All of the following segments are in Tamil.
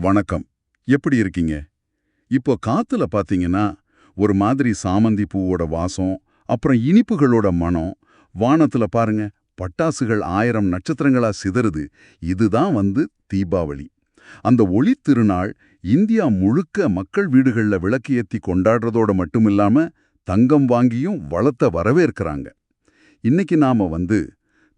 வணக்கம். எப்படி இருக்கீங்க? இப்போ காத்துல பாத்தீங்கன்னா ஒரு மாதிரி சாமந்தி பூவோட வாசம் அப்புறம் இனிப்புகளோட மனம் வானத்துல பாருங்க பட்டாசுகள் ஆயிரம் நட்சத்திரங்களா சிதறுது. இதுதான் வந்து தீபாவளி. அந்த ஒளி திருநாள் இந்தியா முழுக்க மக்கள் வீடுகள்ல விளக்கு ஏத்தி கொண்டாடுறதோட மட்டுமில்லாம தங்கம் வாங்கியும் வளத்தை வரவேற்கிறாங்க. இன்னைக்கு நாம வந்து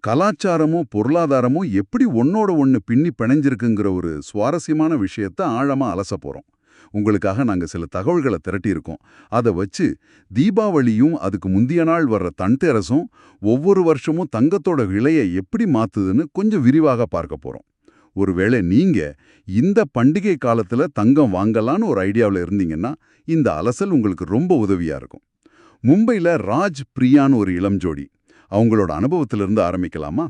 கலாச்சாரமும் பொருளாதாரமும் எப்படி ஒன்னோட ஒன்று பின்னி பிணைஞ்சிருக்குங்கிற ஒரு சுவாரஸ்யமான விஷயத்த ஆழமா அலச போகிறோம் உங்களுக்காக நாங்க சில தகவல்களை திரட்டியிருக்கோம். அதை வச்சு தீபாவளியும் அதுக்கு முந்திய நாள் வர்ற தன்தேரசும் ஒவ்வொரு வருஷமும் தங்கத்தோட விலையை எப்படி மாத்துதுன்னு கொஞ்சம் விரிவாக பார்க்க போறோம். ஒருவேளை நீங்க இந்த பண்டிகை காலத்துல தங்கம் வாங்கலான்னு ஒரு ஐடியாவில் இருந்தீங்கன்னா இந்த அலசல் உங்களுக்கு ரொம்ப உதவியா இருக்கும். மும்பைல ராஜ் பிரியான்னு ஒரு இளம் ஜோடி. அவங்களோட அனுபவத்திலிருந்து ஆரம்பிக்கலாமா?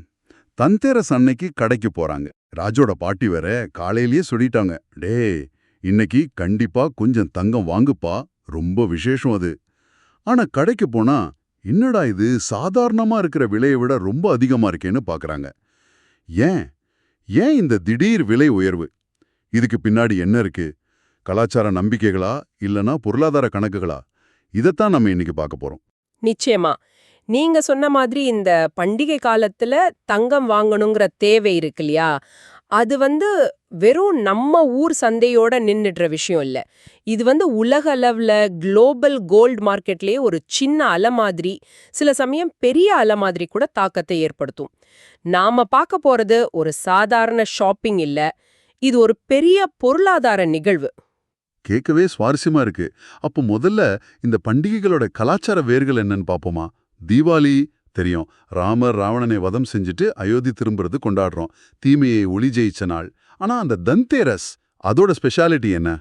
தந்தேரஸ் அன்னைக்கு கடைக்கு போறாங்க. ராஜோட பாட்டி வேற காலையிலேயே சொல்லிட்டாங்க. டே இன்னைக்கு கண்டிப்பா கொஞ்சம் தங்கம் வாங்குப்பா. ரொம்ப விசேஷம் அது. ஆனா கடைக்கு போனா என்னடா இது? சாதாரணமா இருக்கிற விலையை விட ரொம்ப அதிகமா இருக்கேன்னு பாக்குறாங்க. ஏன்? ஏன் இந்த திடீர் விலை உயர்வு? இதுக்கு பின்னாடி என்ன இருக்கு? கலாச்சார நம்பிக்கைகளா? இல்லனா பொருளாதார கணக்குகளா? இதைத்தான் நம்ம இன்னைக்கு பார்க்க போறோம். நிச்சயமா. நீங்க சொன்ன மாதிரி இந்த பண்டிகை காலத்துல தங்கம் வாங்கணுங்கிற தேவை இருக்கு இல்லையா? அது வந்து வெறும் நம்ம ஊர் சந்தையோட நின்னுடுற விஷயம் இல்ல. இது வந்து உலக அளவுல குளோபல் கோல்டு மார்க்கெட்லயே ஒரு சின்ன அலை மாதிரி சில சமயம் பெரிய அலை மாதிரி கூட தாக்கத்தை ஏற்படுத்தும். நாம பார்க்க போறது ஒரு சாதாரண ஷாப்பிங் இல்ல. இது ஒரு பெரிய பொருளாதார நிகழ்வு. கேட்கவே சுவாரஸ்யமா இருக்கு. அப்போ முதல்ல இந்த பண்டிகைகளோட கலாச்சார வேர்கள் என்னன்னு பாப்போமா? தீபாவளி தெரியும். ராமர் ராவணனை வதம் செஞ்சுட்டு அயோத்தி திரும்புறது கொண்டாடுறோம். தீமையை ஒளி ஜெயிச்ச நாள். ஆனா அந்த தந்தேரஸ் அதோட ஸ்பெஷாலிட்டி என்ன?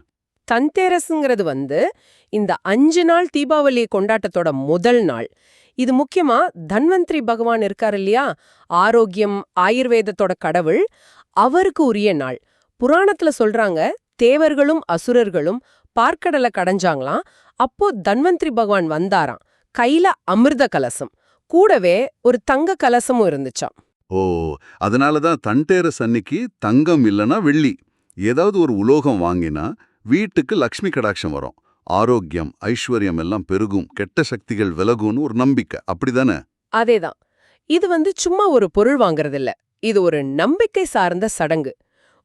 தந்தேரஸ்ங்கிறது வந்து இந்த அஞ்சு நாள் தீபாவளி கொண்டாட்டத்தோட முதல் நாள். இது முக்கியமா தன்வந்திரி பகவான் இருக்கார் இல்லையா? ஆரோக்கியம் ஆயுர்வேதத்தோட கடவுள். அவருக்கு உரிய நாள். புராணத்துல சொல்றாங்க தேவர்களும் அசுரர்களும் பார்க்கடலை கடைஞ்சாங்களாம். அப்போ தன்வந்திரி பகவான் வந்தாராம். கையில அமிர்த கலசம். கூடவே ஒரு தங்க கலசமும் இருந்துச்சாம். ஓ அதனால தான் தண்டேரஸ் அன்னைக்கு தங்கம் இல்லனா வெள்ளி. ஏதாவது ஒரு உலோகம் வாங்கினா வீட்டுக்கு லக்ஷ்மி கடாட்சம் வரும். ஆரோக்கியம் ஐஸ்வர்யம் எல்லாம் பெருகும். கெட்ட சக்திகள் விலகும்னு ஒரு நம்பிக்கை. அப்படிதானே? அதேதான். இது வந்து சும்மா ஒரு பொருள் வாங்குறதில்ல. இது ஒரு நம்பிக்கை சார்ந்த சடங்கு.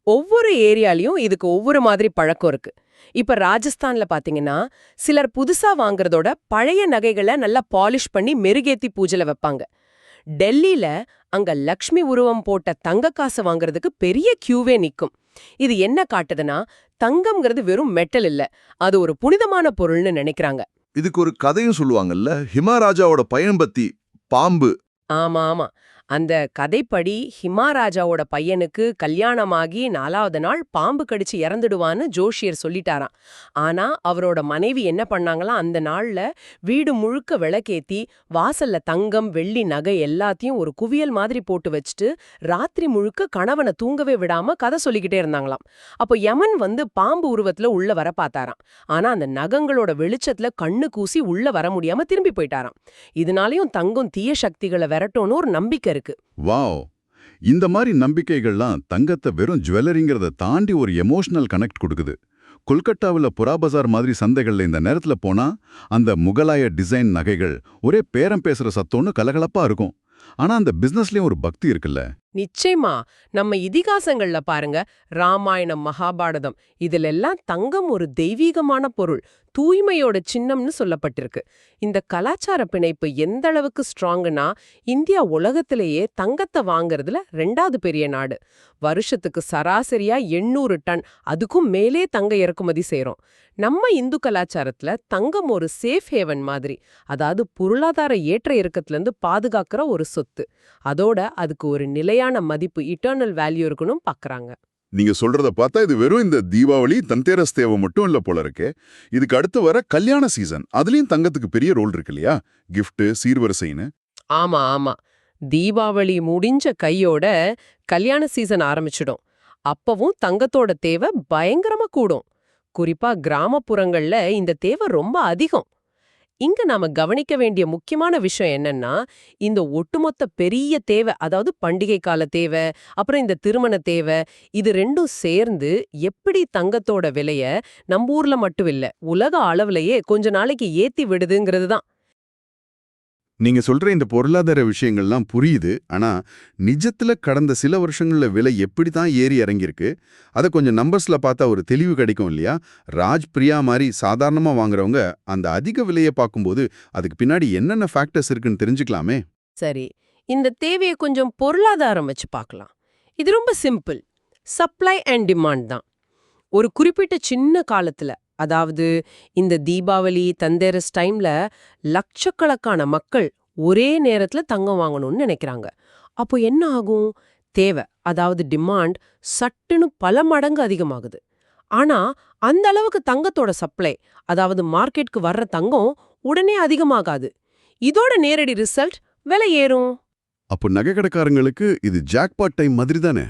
ஒவ்வொரு ஏரியாலயும் இதுக்கு ஒவ்வொரு மாதிரி பழக்கம் இருக்கு. இப்ப ராஜஸ்தான்ல பாத்தீங்கன்னா சிலர் புதுசா வாங்குறதோட பழைய நகைகளை நல்லா பாலிஷ் பண்ணி மெருகேத்தி பூஜைல வைப்பாங்க. டெல்லியில அங்க லக்ஷ்மி உருவம் போட்ட தங்க காசு வாங்குறதுக்கு பெரிய கியூவே நிக்கும். இது என்ன காட்டுதுன்னா தங்கம்ங்கிறது வெறும் மெட்டல் இல்ல அது ஒரு புனிதமான பொருள்னு நினைக்கிறாங்க. இதுக்கு ஒரு கதையும் சொல்லுவாங்கல்ல ஹிமாராஜாவோட பையன் பத்தி பாம்பு. ஆமா ஆமா அந்த கதைப்படி ஹிமாராஜாவோட பையனுக்கு கல்யாணமாகி நாலாவது நாள் பாம்பு கடிச்சு இறந்துடுவான்னு ஜோஷியர் சொல்லிட்டாராம். ஆனா அவரோட மனைவி என்ன பண்ணாங்களாம் அந்த நாள்ல வீடு முழுக்க விளக்கேத்தி வாசல்ல தங்கம் வெள்ளி நகை எல்லாத்தையும் ஒரு குவியல் மாதிரி போட்டு வச்சுட்டு ராத்திரி முழுக்க கணவனை தூங்கவே விடாம கதை சொல்லிக்கிட்டே இருந்தாங்களாம். அப்போ யமன் வந்து பாம்பு உருவத்துல உள்ள வர பார்த்தாராம். ஆனா அந்த நகங்களோட வெளிச்சத்துல கண்ணு கூசி உள்ள வர முடியாம திரும்பி போயிட்டாராம். இதனாலையும் தங்கம் தீய சக்திகளை விரட்டோன்னு ஒரு நம்பிக்கை இருக்கு. வாவ். இந்த மாதிரி நம்பிக்கைகள்லாம் தங்கத்தை வெறும் ஜுவல்லரிங்கிறத தாண்டி ஒரு எமோஷனல் கனெக்ட் கொடுக்குது. கொல்கட்டாவில் புறாபசார் மாதிரி சந்தைகள்ல இந்த நேரத்துல போனா அந்த முகலாய டிசைன் நகைகள் ஒரே பேரம் பேசுற சத்தம்னு கலகலப்பா இருக்கும். ஆனா அந்த பிசினஸ்லயும் ஒரு பக்தி இருக்குல்ல. நிச்சயமா நம்ம இதிகாசங்கள்ல பாருங்க ராமாயணம் மகாபாரதம் இதிலெல்லாம் தங்கம் ஒரு தெய்வீகமான பொருள் தூய்மையோட சின்னம்னு சொல்லப்பட்டிருக்கு. இந்த கலாச்சார பிணைப்பு எந்த அளவுக்கு ஸ்ட்ராங்குனா இந்தியா உலகத்திலேயே தங்கத்தை வாங்குறதுல ரெண்டாவது பெரிய நாடு. வருஷத்துக்கு சராசரியா எண்ணூறு டன் அதுக்கும் மேலே தங்க இறக்குமதி செய்யறோம் நம்ம இந்து கலாச்சாரத்துல தங்கம் ஒரு சேஃப் ஹேவன் மாதிரி அதாவது பொருளாதார ஏற்ற இறக்கத்துல பாதுகாக்கிற ஒரு சொத்து. அதோட அதுக்கு ஒரு நிலையான மதிப்பு இட்டர்னல் வேல்யூ இருக்கணும் பாக்குறாங்க. நீங்க சொல்றத பார்த்தா இது வெறும் இந்த தீபாவளி தந்தேரஸ் தேவை மட்டும் இல்ல போல இருக்கு. இதுக்கு அடுத்து வர கல்யாண சீசன் அதுலயும் தங்கத்துக்கு பெரிய ரோல் இருக்கு இல்லையா? கிஃப்ட் சீர்வரிசைன்னு. ஆமா ஆமா. தீபாவளி முடிஞ்ச கையோட கல்யாண சீசன் ஆரம்பிச்சிடும். அப்பவும் தங்கத்தோட தேவை பயங்கரமா கூடும். குறிப்பா கிராமப்புறங்கள்ல இந்த தேவை ரொம்ப அதிகம். இங்க நாம கவனிக்க வேண்டிய முக்கியமான விஷயம் என்னன்னா இந்த ஒட்டுமொத்த பெரிய தேவை அதாவது பண்டிகை கால தேவை அப்புறம் இந்த திருமண தேவை இது ரெண்டும் சேர்ந்து எப்படி தங்கத்தோட விலைய நம்ம ஊர்ல மட்டும் இல்ல உலக அளவுலயே கொஞ்ச நாளைக்கு ஏத்தி விடுதுங்கிறது தான். நீங்க சொல்ற இந்த பொருளாதார விஷயங்கள்லாம் புரியுது. ஆனா நிஜத்துல கடந்த சில வருஷங்கள்ல விலை எப்படி தான் ஏறி இறங்கியிருக்கு? அதை கொஞ்சம் நம்பர்ஸ்ல பார்த்தா ஒரு தெளிவு கிடைக்கும் இல்லையா? ராஜ் பிரியா மாதிரி சாதாரணமா வாங்குறவங்க அந்த அதிக விலையை பார்க்கும்போது அதுக்கு பின்னாடி என்னென்ன ஃபேக்டர்ஸ் இருக்குன்னு தெரிஞ்சுக்கலாமே. சரி. இந்த தேவையை கொஞ்சம் பொருளாதாரம் வச்சு பார்க்கலாம். இது ரொம்ப சிம்பிள் சப்ளை அண்ட் டிமாண்ட் தான். ஒரு குறிப்பிட்ட சின்ன காலத்துல அதாவது இந்த தீபாவளி தந்தேரஸ் டைம்ல லட்சக்கணக்கான மக்கள் ஒரே நேரத்துல தங்கம் வாங்கணும்னு நினைக்கிறாங்க. அப்போ என்ன ஆகும்? தேவை. அதாவது டிமாண்ட் சட்டுன்னு பல மடங்கு அதிகமாகுது. ஆனா அந்த அளவுக்கு தங்கத்தோட சப்ளை அதாவது மார்க்கெட்க்கு வர்ற தங்கம் உடனே அதிகமாகாது. இதோட நேரடி ரிசல்ட் விலை ஏறும். அப்போ நகை கடைக்காரங்களுக்கு இது ஜாக்பாட் டைம் மாதிரி தானே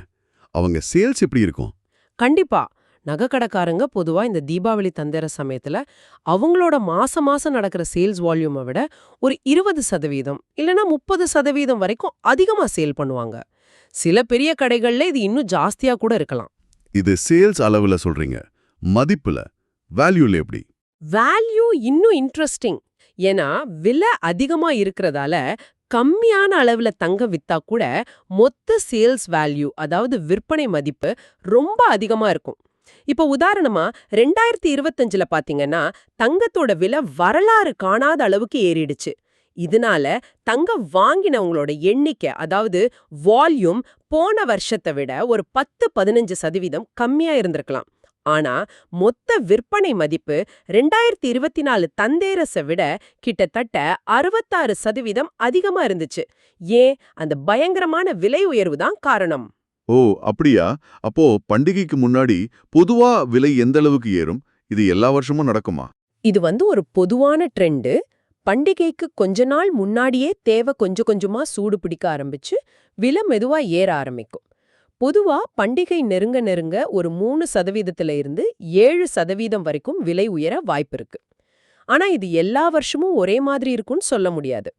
அவங்க சேல்ஸ் எப்படி இருக்கும்? கண்டிப்பா. நகைக்கடைக்காரங்க பொதுவா இந்த தீபாவளி தந்திர சமயத்துல அவங்களோட மாசம் மாசம் நடக்கிற சேல்ஸ் வால்யூமை விட ஒரு இருபது சதவீதம் இல்லனா முப்பது சதவீதம் வரைக்கும் அதிகமா சேல் பண்ணுவாங்க. சில பெரிய கடைகள்ல இது இன்னும் ஜாஸ்தியா கூட இருக்கலாம். இது சேல்ஸ் அளவுல சொல்றீங்க. மதிப்புல. வேல்யூல எப்படி? வேல்யூ இன்னும் இன்ட்ரெஸ்டிங். ஏன்னா விலை அதிகமா இருக்கிறதால கம்மியான அளவுல தங்கம் வித்தா கூட மொத்த சேல்ஸ் வேல்யூ அதாவது விற்பனை மதிப்பு ரொம்ப அதிகமா இருக்கும். இப்போ உதாரணமா ரெண்டாயிரத்தி இருபத்தஞ்சுல பாத்தீங்கன்னா தங்கத்தோட விலை வரலாறு காணாத அளவுக்கு ஏறிடுச்சு. இதனால தங்கம் வாங்கினவங்களோட எண்ணிக்கை அதாவது வால்யூம் போன வருஷத்தை விட ஒரு பத்து பதினஞ்சு சதவீதம் கம்மியா இருந்திருக்கலாம். ஆனா மொத்த விற்பனை மதிப்பு ரெண்டாயிரத்தி இருபத்தி நாலு தந்தேரஸை விட கிட்டத்தட்ட அறுபத்தாறு சதவீதம் அதிகமா இருந்துச்சு. ஏன்? அந்த பயங்கரமான விலை உயர்வு தான் காரணம். ஓ அப்படியா? அப்போ பண்டிகைக்கு முன்னாடி பொதுவா விலை எந்த அளவுக்கு ஏறும்? இது எல்லா வருஷமும் நடக்குமா? இது வந்து ஒரு பொதுவான ட்ரெண்டு. பண்டிகைக்கு கொஞ்ச நாள் முன்னாடியே தேவை கொஞ்சம் கொஞ்சமா சூடு பிடிக்க ஆரம்பிச்சு விலை மெதுவா ஏற ஆரம்பிக்கும். பொதுவா பண்டிகை நெருங்க நெருங்க ஒரு மூணு சதவீதத்துல இருந்து ஏழு சதவீதம் வரைக்கும் விலை உயர வாய்ப்பு இருக்கு. ஆனா இது எல்லா வருஷமும் ஒரே மாதிரி இருக்கும்னு சொல்ல முடியாது.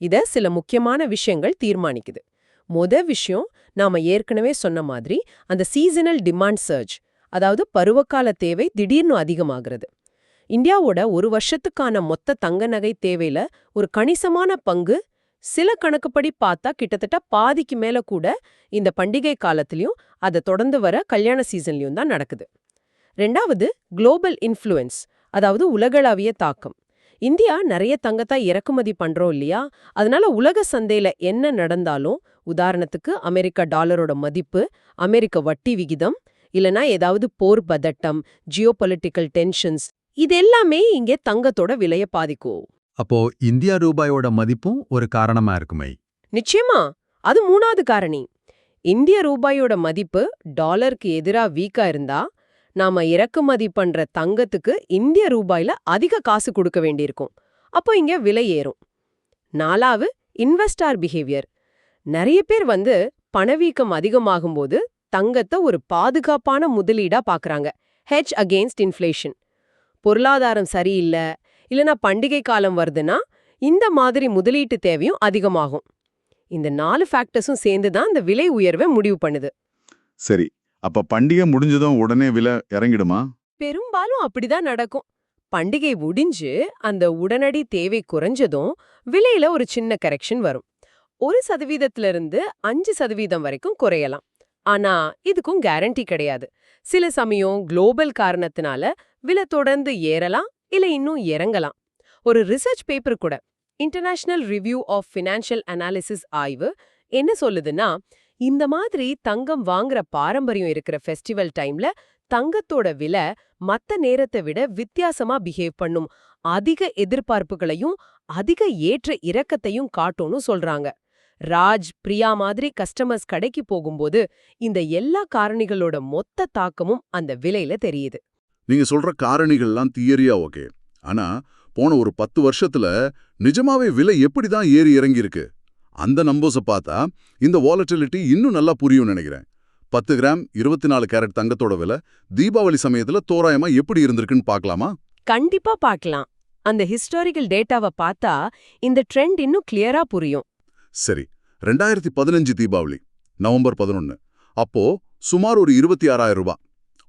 இத சில முக்கியமான விஷயங்கள் தீர்மானிக்குது. மொத விஷயம் நாம ஏற்கனவே சொன்ன மாதிரி அந்த சீசனல் டிமாண்ட் சர்ஜ் அதாவது பருவகால தேவை திடீர்னு அதிகமாகிறது. இந்தியாவோட ஒரு வருஷத்துக்கான மொத்த தங்க நகை தேவையில ஒரு கணிசமான பங்கு சில கணக்குப்படி பார்த்தா கிட்டத்தட்ட பாதிக்கு மேல கூட இந்த பண்டிகை காலத்திலையும் அதை தொடர்ந்து வர கல்யாண சீசன்லயும் தான் நடக்குது. ரெண்டாவது குளோபல் இன்ஃப்ளூயன்ஸ் அதாவது உலகளாவிய தாக்கம். இந்தியா நிறைய தங்கத்தா இறக்குமதி பண்றோம் இல்லையா? அதனால உலக சந்தையில என்ன நடந்தாலும் உதாரணத்துக்கு அமெரிக்கா டாலரோட மதிப்பு அமெரிக்க வட்டி விகிதம் இல்லனா ஏதாவது போர் பதட்டம் ஜியோ டென்ஷன்ஸ் இது எல்லாமே இங்கே தங்கத்தோட விலைய பாதிக்கும். அப்போ இந்தியா ரூபாயோட மதிப்பும் ஒரு காரணமா இருக்குமே? நிச்சயமா. அது மூணாவது காரணி. இந்திய ரூபாயோட மதிப்பு டாலருக்கு எதிரா வீக்கா இருந்தா நாம இறக்குமதி பண்ற தங்கத்துக்கு இந்திய ரூபாயில அதிக காசு கொடுக்க வேண்டியிருக்கும். அப்போ இங்க விலை ஏறும். நாலாவது இன்வெஸ்டார் பிஹேவியர் நிறைய பேர் வந்து பணவீக்கம் அதிகமாகும்போது தங்கத்தை ஒரு பாதுகாப்பான முதலீடா பாக்குறாங்க. ஹெச் அகெயின்ஸ்ட் இன்ஃப்ளேஷன் பொருளாதாரம் சரியில்லை இல்லனா பண்டிகை காலம் வருதுன்னா இந்த மாதிரி முதலீட்டு தேவையும் அதிகமாகும். இந்த நாலு ஃபேக்டர்ஸும் சேர்ந்து தான் இந்த விலை உயர்வை முடிவு பண்ணுது. சரி அப்ப பண்டிகை முடிஞ்சதும் உடனே விலை இறங்கிடுமா? பெரும்பாலும் அப்படிதான் நடக்கும். பண்டிகை முடிஞ்சு அந்த உடனடி தேவை குறைஞ்சதும் விலையில ஒரு சின்ன கரெக்ஷன் வரும். ஒரு சதவீதத்துல இருந்து அஞ்சு சதவீதம் வரைக்கும் குறையலாம். ஆனா இதுக்கும் கேரண்டி கிடையாது. சில சமயம் குளோபல் காரணத்தினால விலை தொடர்ந்து ஏறலாம் இல்ல இன்னும் இறங்கலாம். ஒரு ரிசர்ச் பேப்பர் கூட international review of financial analysis ஆய்வு என்ன சொல்லுதுன்னா இந்த மாதிரி தங்கம் வாங்குற பாரம்பரியம் இருக்கிற ஃபெஸ்டிவல் டைம்ல தங்கத்தோட விலை மத்த நேரத்தை விட வித்தியாசமா பிஹேவ் பண்ணும். அதிக எதிர்பார்ப்புகளையும் அதிக ஏற்ற இறக்கத்தையும் காட்டும்னு சொல்றாங்க. ராஜ் பிரியா மாதிரி கஸ்டமர்ஸ் கடைக்கு போகும்போது இந்த எல்லா காரணிகளோட மொத்த தாக்கமும் அந்த விலையில தெரியுது. நீங்க சொல்ற காரணிகள்லாம் தியரியா ஓகே ஆனா போன ஒரு பத்து வருஷத்துல நிஜமாவே விலை எப்படி தான் ஏறி இறங்கியிருக்கு? அந்த நம்பர்ஸை பார்த்தா இந்த வாலட்டிலிட்டி இன்னும் நல்லா புரியும் நினைக்கிறேன். பத்து கிராம் இருபத்தி நாலு கேரட் தங்கத்தோட விலை தீபாவளி சமயத்துல தோராயமா எப்படி இருந்திருக்குன்னு பார்க்கலாமா? கண்டிப்பா பார்க்கலாம். அந்த ஹிஸ்டாரிக்கல் டேட்டாவை பார்த்தா இந்த ட்ரெண்ட் இன்னும் கிளியரா புரியும். சரி ரெண்டாயிரத்தி பதினஞ்சு தீபாவளி நவம்பர் பதினொன்னு. அப்போ சுமார் ஒரு இருபத்தி ஆறாயிரம் ரூபாய்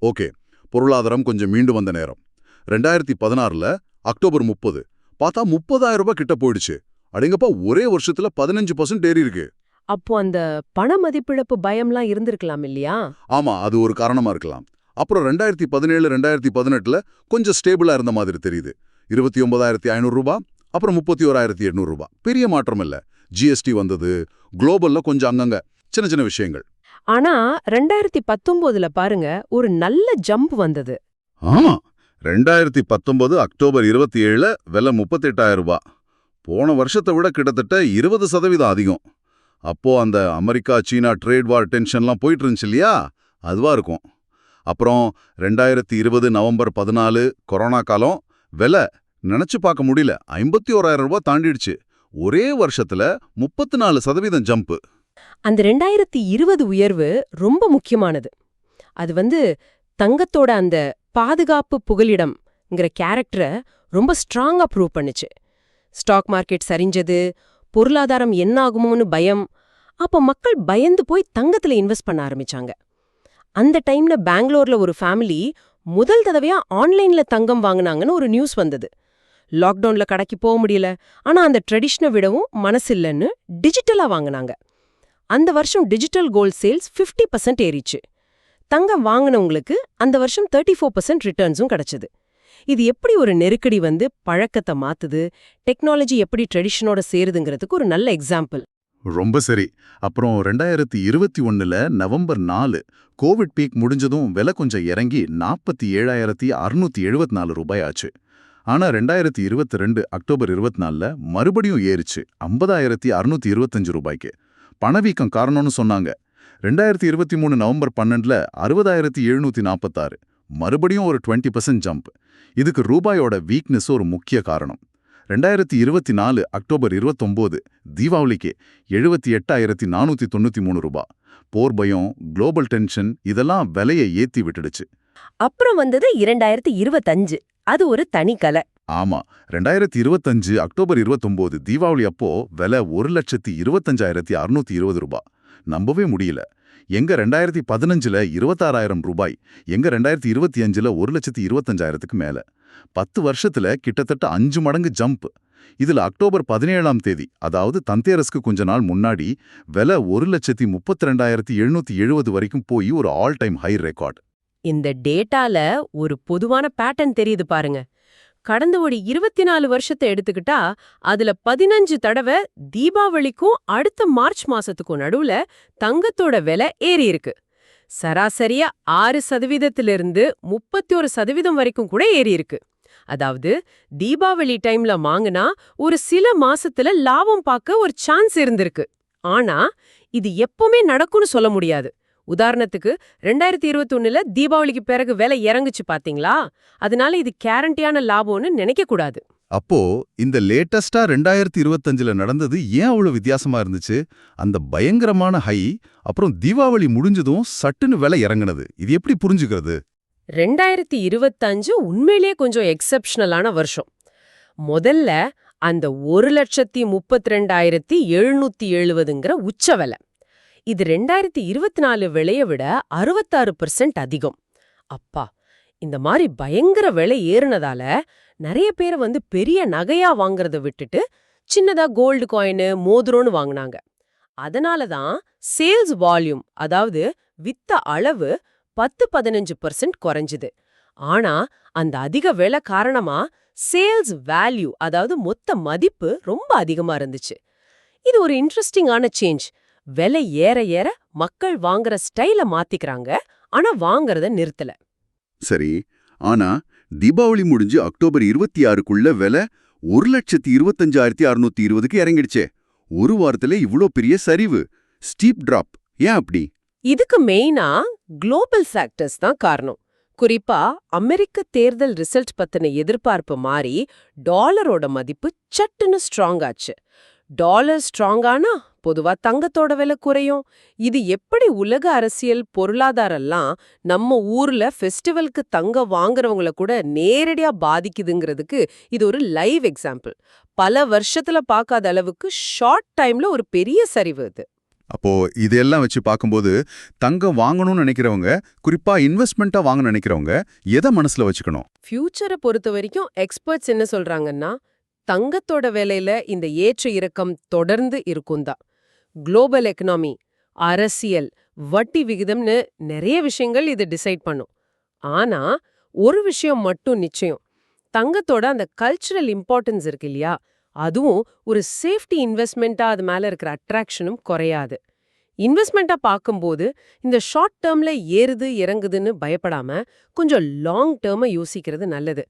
ஓகே பொருளாதாரம் கொஞ்சம் மீண்டு வந்த நேரம். ரெண்டாயிரத்தி பதினாறுல அக்டோபர் முப்பது பார்த்தா முப்பதாயிரம் ரூபாய் கிட்ட போயிடுச்சு. அடேங்கப்பா ஒரே வருஷத்துல பதினஞ்சு பர்சன்ட் ஏறி இருக்கு. அப்போ அந்த பண மதிப்பிழப்பு பயம்லாம் இருந்திருக்கலாம் இல்லையா? ஆமா அது ஒரு காரணமா இருக்கலாம். அப்புறம் ரெண்டாயிரத்தி பதினேழு ரெண்டாயிரத்தி பதினெட்டுல கொஞ்சம் ஸ்டேபிளா இருந்த மாதிரி தெரியுது. இருபத்தி ஒன்பதாயிரத்தி ஐநூறு ரூபாய் அப்புறம் முப்பத்தி ஓராயிரத்தி எண்ணூறு ரூபாய் பெரிய மாற்றம் இல்ல. ஜிஎஸ்டி வந்தது. குளோபல்ல கொஞ்சம் அங்கங்க. சின்ன சின்ன விஷயங்கள். ஆனா ரெண்டாயிரத்தி பத்தொன்பதுல பாருங்க ஒரு நல்ல ஜம்ப் வந்தது. ஆமா. ரெண்டாயிரத்தி பத்தொன்பது அக்டோபர் இருபத்தி ஏழுல விலை முப்பத்தெட்டாயிரம் ரூபாய் போன வருஷத்தை விட கிட்டத்தட்ட இருபது சதவீதம் அதிகம். அப்போ அந்த அமெரிக்கா சீனா ட்ரேட் வார் டென்ஷன்லாம் போயிட்டு இருந்துச்சு இல்லையா? அதுவா இருக்கும். அப்புறம் ரெண்டாயிரத்தி இருபது நவம்பர் பதினாலு கொரோனா காலம் விலை நினைச்சு பார்க்க முடியல. ஐம்பத்தி ஓராயிரம் ரூபாய் தாண்டிடுச்சு. ஒரே வருஷத்துல முப்பத்தி நாலு சதவீதம் ஜம்ப் அந்த ரெண்டாயிரத்தி இருபது உயர்வு ரொம்ப முக்கியமானது. அது வந்து தங்கத்தோட அந்த பாதுகாப்பு புகலிடம்ங்கிற கேரக்டரை ரொம்ப ஸ்ட்ராங்கா ப்ரூவ் பண்ணுச்சு. ஸ்டாக் மார்க்கெட் சரிஞ்சது பொருளாதாரம் என்ன ஆகுமோன்னு பயம். அப்ப மக்கள் பயந்து போய் தங்கத்துல இன்வெஸ்ட் பண்ண ஆரம்பிச்சாங்க. அந்த டைம்ல பெங்களூர்ல ஒரு ஃபேமிலி முதல் தடவையா ஆன்லைன்ல தங்கம் வாங்குனாங்கன்னு ஒரு நியூஸ் வந்தது. லாக்டவுன்ல கடைக்கு போக முடியல. ஆனா அந்த ட்ரெடிஷனை விடவும் மனசில்லைன்னு டிஜிட்டலா வாங்குனாங்க. அந்த வருஷம் டிஜிட்டல் கோல்ட் சேல்ஸ் 50% பர்சன்ட் ஏறிச்சு. தங்கம் வாங்கினவங்களுக்கு அந்த வருஷம் தேர்ட்டி ஃபோர் பர்சன்ட் ரிட்டர்ன்ஸும் கிடைச்சது. இது எப்படி ஒரு நெருக்கடி வந்து பழக்கத்தை மாத்துது? டெக்னாலஜி எப்படி ட்ரெடிஷனோட சேருதுங்கிறதுக்கு ஒரு நல்ல எக்ஸாம்பிள். ரொம்ப சரி. அப்புறம் ரெண்டாயிரத்தி இருபத்தி ஒன்னுல நவம்பர் நாலு கோவிட் பீக் முடிஞ்சதும் விலை கொஞ்சம் இறங்கி நாற்பத்தி ஏழாயிரத்தி அறுநூத்தி எழுபத்தி நாலு ரூபாய் ஆச்சு. ஆனா ரெண்டாயிரத்தி இருபத்தி ரெண்டு அக்டோபர் இருபத்தி நாலில் மறுபடியும் ஏறிச்சு ஐம்பதாயிரத்தி அறுநூத்தி இருபத்தஞ்சு ரூபாய்க்கு. பணவீக்கம் காரணம்னு சொன்னாங்க. ரெண்டாயிரத்தி இருபத்தி மூணு நவம்பர் பன்னெண்டுல அறுபதாயிரத்தி எழுநூத்தி நாற்பத்தாறு மறுபடியும் ஒரு டுவெண்ட்டி பர்சன்ட் ஜம்ப் இதுக்கு ரூபாயோட வீக்னஸ் ஒரு முக்கிய காரணம். ரெண்டாயிரத்தி இருபத்தி நாலு அக்டோபர் இருபத்தொம்போது தீபாவளிக்கு எழுபத்தி எட்டாயிரத்தி நானூத்தி தொண்ணூத்தி மூணு ரூபா. போர் பயம் குளோபல் டென்ஷன் இதெல்லாம் விலையை ஏத்தி விட்டுடுச்சு. அப்புறம் வந்தது இரண்டாயிரத்தி இருபத்தஞ்சு. அது ஒரு தனி கலை. ஆமா ரெண்டாயிரத்தி இருபத்தஞ்சு அக்டோபர் இருபத்தொம்போது தீபாவளி அப்போ விலை ஒரு லட்சத்தி இருபத்தஞ்சாயிரத்தி அறுநூத்தி இருபது ரூபா. நம்பவே முடியல. எங்க ரெண்டாயிரத்தி பதினஞ்சுல இருபத்தாறாயிரம் ரூபாய் எங்க ரெண்டாயிரத்தி இருபத்தி அஞ்சுல ஒரு லட்சத்தி இருபத்தஞ்சாயிரத்துக்கு மேல. பத்து வருஷத்துல கிட்டத்தட்ட அஞ்சு மடங்கு ஜம்ப். இதுல அக்டோபர் பதினேழாம் தேதி அதாவது தந்தேரஸ்க்கு கொஞ்ச நாள் முன்னாடி விலை ஒரு லட்சத்தி முப்பத்தி ரெண்டாயிரத்தி எழுநூத்தி எழுபது வரைக்கும் போய் ஒரு ஆல் டைம் ஹை ரெக்கார்ட் இந்த டேட்டால ஒரு பொதுவான பேட்டர்ன் தெரியுது பாருங்க. கடந்த ஒரு இருபத்தி நாலு வருஷத்தை எடுத்துக்கிட்டா அதுல பதினஞ்சு தடவை தீபாவளிக்கும் அடுத்த மார்ச் மாசத்துக்கும் நடுவுல தங்கத்தோட விலை ஏறி இருக்கு. சராசரியா ஆறு சதவீதத்திலிருந்து முப்பத்தி ஒரு சதவீதம் வரைக்கும் கூட ஏறி இருக்கு. அதாவது தீபாவளி டைம்ல வாங்கினா ஒரு சில மாசத்துல லாபம் பார்க்க ஒரு சான்ஸ் இருந்திருக்கு. ஆனா இது எப்பவுமே நடக்கும்னு சொல்ல முடியாது. உதாரணத்துக்கு ரெண்டாயிரத்தி இருபத்தொன்னுல தீபாவளிக்கு பிறகு விலை இறங்குச்சு பாத்தீங்களா? அதனால இது கேரண்டியான லாபம்னு நினைக்க கூடாது. அப்போ இந்த லேட்டஸ்டா ரெண்டாயிரத்தி இருபத்தஞ்சுல நடந்தது ஏன் அவ்வளவு வித்தியாசமா இருந்துச்சு? அந்த பயங்கரமான ஹை அப்புறம் தீபாவளி முடிஞ்சதும் சட்டுன்னு விலை இறங்குனது. இது எப்படி புரிஞ்சுக்கிறது? ரெண்டாயிரத்தி இருபத்தஞ்சு உண்மையிலேயே கொஞ்சம் எக்ஸெப்ஷனலான வருஷம். முதல்ல அந்த ஒரு லட்சத்தி முப்பத்தி ரெண்டாயிரத்தி எழுநூத்தி எழுபதுங்கிற உச்ச விலை. இது ரெண்டாயிரத்தி இருபத்தி நாலு விலையை விட அறுபத்தாறு பெர்சன்ட் அதிகம். அப்பா இந்த மாதிரி பயங்கர விலை ஏறுனதால நிறைய பேரை வந்து பெரிய நகையா வாங்குறத விட்டுட்டு சின்னதா கோல்டு காயின் மோதிரோன்னு வாங்குனாங்க. அதனால தான் சேல்ஸ் வால்யூம் அதாவது வித்த அளவு பத்து பதினஞ்சு பர்சன்ட் குறைஞ்சுது. ஆனா அந்த அதிக விலை காரணமா சேல்ஸ் வேல்யூ அதாவது மொத்த மதிப்பு ரொம்ப அதிகமா இருந்துச்சு. இது ஒரு இன்ட்ரெஸ்டிங்கான சேஞ்ச் விலை ஏற ஏற மக்கள் வாங்குற ஸ்டைல மாத்திக்கிறாங்க. ஆனா வாங்குறத நிறுத்தல. சரி. ஆனா தீபாவளி முடிஞ்சு அக்டோபர் இருபத்தி ஆறுக்குள்ள விலை ஒரு லட்சத்தி இருபத்தஞ்சாயிரத்தி அறுநூத்தி இருபதுக்கு இறங்கிடுச்சே. ஒரு வாரத்துல இவ்ளோ பெரிய சரிவு. ஸ்டீப் டிராப் ஏன் அப்படி? இதுக்கு மெயினா குளோபல் ஃபேக்டர்ஸ் தான் காரணம். குறிப்பா அமெரிக்க தேர்தல் ரிசல்ட் பத்தின எதிர்பார்ப்பு மாறி டாலரோட மதிப்பு சட்டுன்னு ஸ்ட்ராங் ஆச்சு. டாலர் ஸ்ட்ராங் ஆனா பொதுவா தங்கத்தோட விலை குறையும். இது எப்படி உலக அரசியல் பொருளாதாரம்லாம் நம்ம ஊர்ல ஃபெஸ்டிவலுக்கு தங்கம் வாங்குறவங்கள கூட நேரடியா பாதிக்குதுங்கிறதுக்கு இது ஒரு லைவ் எக்ஸாம்பிள் பல வருஷத்துல பார்க்காத அளவுக்கு ஷார்ட் டைம்ல ஒரு பெரிய சரிவு இது. அப்போ இதெல்லாம் வச்சு பார்க்கும்போது தங்கம் வாங்கணும்னு நினைக்கிறவங்க குறிப்பா இன்வெஸ்ட்மெண்ட்டா வாங்க நினைக்கிறவங்க எதை மனசுல வச்சுக்கணும்? ஃபியூச்சரை பொறுத்த வரைக்கும் எக்ஸ்பர்ட்ஸ் என்ன சொல்றாங்கன்னா தங்கத்தோட விலையில இந்த ஏற்ற இறக்கம் தொடர்ந்து இருக்கும் தான் குளோபல் எக்கனாமி அரசியல் வட்டி விகிதம்னு நிறைய விஷயங்கள் இது டிசைட் பண்ணும். ஆனா ஒரு விஷயம் மட்டும் நிச்சயம். தங்கத்தோட அந்த கல்ச்சுரல் இம்பார்ட்டன்ஸ் இருக்கு இல்லையா? அதுவும் ஒரு சேஃப்டி இன்வெஸ்ட்மெண்ட்டா அது மேல இருக்கிற அட்ராக்ஷனும் குறையாது. இன்வெஸ்ட்மெண்ட்டா பார்க்கும்போது இந்த ஷார்ட் டேர்மில் ஏறுது இறங்குதுன்னு பயப்படாம கொஞ்சம் லாங் டேர்மை யோசிக்கிறது நல்லது.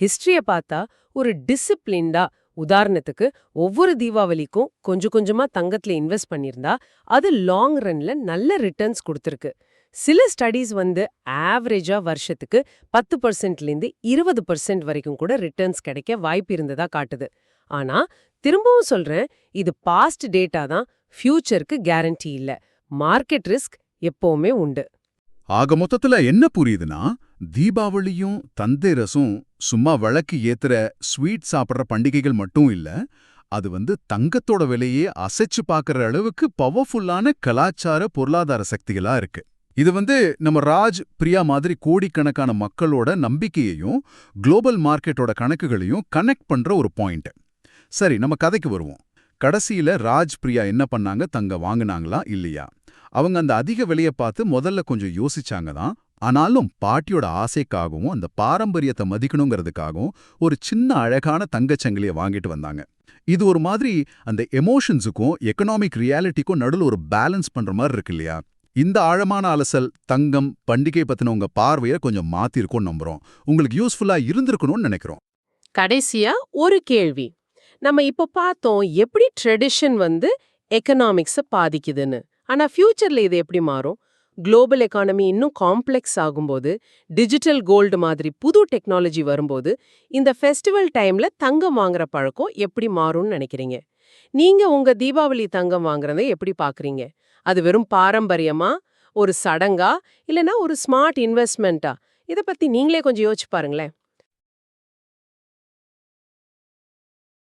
ஹிஸ்ட்ரியை பார்த்தா ஒரு டிசிப்ளின்டா உதாரணத்துக்கு ஒவ்வொரு தீபாவளிக்கும் கொஞ்சம் கொஞ்சமா தங்கத்துல இன்வெஸ்ட் பண்ணியிருந்தா அது லாங் ரன்ல நல்ல ரிட்டர்ன்ஸ் கொடுத்துருக்கு. சில ஸ்டடீஸ் வந்து ஆவரேஜா வருஷத்துக்கு பத்து பர்சன்ட்லேருந்து இருபது பர்சன்ட் வரைக்கும் கூட ரிட்டர்ன்ஸ் கிடைக்க வாய்ப்பு இருந்ததா காட்டுது. ஆனா திரும்பவும் சொல்றேன் இது பாஸ்ட் டேட்டா தான் ஃபியூச்சருக்கு கேரண்டி இல்ல. மார்க்கெட் ரிஸ்க் எப்பவுமே உண்டு. ஆக மொத்தத்துல என்ன புரியுதுன்னா தீபாவளியும் தந்தேரசும் சும்மா விளக்கு ஏத்துற ஸ்வீட் சாப்பிட்ற பண்டிகைகள் மட்டும் இல்ல அது வந்து தங்கத்தோட விலையே அசைச்சு பார்க்குற அளவுக்கு பவர்ஃபுல்லான கலாச்சார பொருளாதார சக்திகளா இருக்கு. இது வந்து நம்ம ராஜ் பிரியா மாதிரி கோடிக்கணக்கான மக்களோட நம்பிக்கையையும் குளோபல் மார்க்கெட்டோட கணக்குகளையும் கனெக்ட் பண்ற ஒரு பாயிண்ட் சரி நம்ம கதைக்கு வருவோம். கடைசியில ராஜ் பிரியா என்ன பண்ணாங்க? தங்க வாங்குனாங்களா? இல்லையா? அவங்க அந்த அதிக விலைய பார்த்து முதல்ல கொஞ்சம் யோசிச்சாங்க தான் ஆனாலும் பாட்டியோட ஆசைக்காகவும் அந்த பாரம்பரியத்தை மதிக்கணுங்கிறதுக்காகவும் ஒரு சின்ன அழகான தங்கச்சங்கிலியை வாங்கிட்டு வந்தாங்க. இது ஒரு மாதிரி அந்த எமோஷன்ஸுக்கும் எக்கனாமிக் ரியாலிட்டிக்கும் நடுவில் ஒரு பேலன்ஸ் பண்ற மாதிரி இருக்கு இல்லையா? இந்த ஆழமான அலசல் தங்கம் பண்டிகை பத்தின உங்க பார்வையை கொஞ்சம் மாத்திருக்கோம் நம்புறோம். உங்களுக்கு யூஸ்ஃபுல்லா இருந்திருக்கணும்னு நினைக்கிறோம். கடைசியா ஒரு கேள்வி. நம்ம இப்ப பார்த்தோம் எப்படி ட்ரெடிஷன் வந்து எக்கனாமிக்ஸ பாதிக்குதுன்னு. ஆனா ஃப்யூச்சரில் இது எப்படி மாறும்? குளோபல் எக்கானமி இன்னும் காம்ப்ளெக்ஸ் ஆகும்போது டிஜிட்டல் கோல்டு மாதிரி புது டெக்னாலஜி வரும்போது இந்த ஃபெஸ்டிவல் டைம்ல தங்கம் வாங்குற பழக்கம் எப்படி மாறும்னு நினைக்கிறீங்க? நீங்க உங்க தீபாவளி தங்கம் வாங்குறதை எப்படி பாக்குறீங்க? அது வெறும் பாரம்பரியமா? ஒரு சடங்கா? இல்லனா ஒரு ஸ்மார்ட் இன்வெஸ்ட்மெண்ட்டா? இத பத்தி நீங்களே கொஞ்சம் யோசிச்சு பாருங்களேன்.